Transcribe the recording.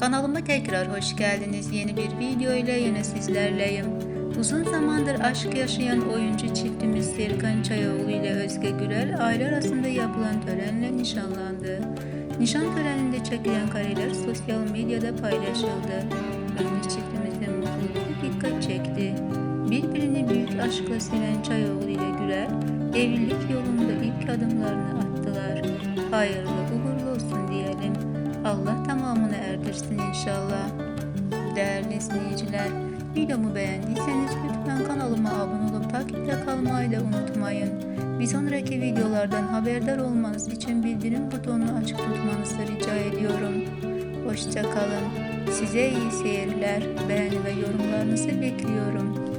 Kanalıma tekrar hoş geldiniz. Yeni bir video ile yine sizlerleyim. Uzun zamandır aşk yaşayan oyuncu çiftimiz Serkan Çayoğlu ile Özge Gürel aile arasında yapılan törenle nişanlandı. Nişan töreninde çekilen kareler sosyal medyada paylaşıldı. Ünlü çiftimizin mutluluğu dikkat çekti. Birbirini büyük aşkla seven Çayoğlu ile Gürel evlilik yolunda ilk adımlarını attılar. Hayırlı uğurlu olsun diyelim. Allah tamamını izleyiciler, videomu beğendiyseniz lütfen kanalıma abone olup takipte kalmayı da unutmayın. Bir sonraki videolardan haberdar olmanız için bildirim butonunu açık tutmanızı rica ediyorum. Hoşça kalın. Size iyi seyirler, beğeni ve yorumlarınızı bekliyorum.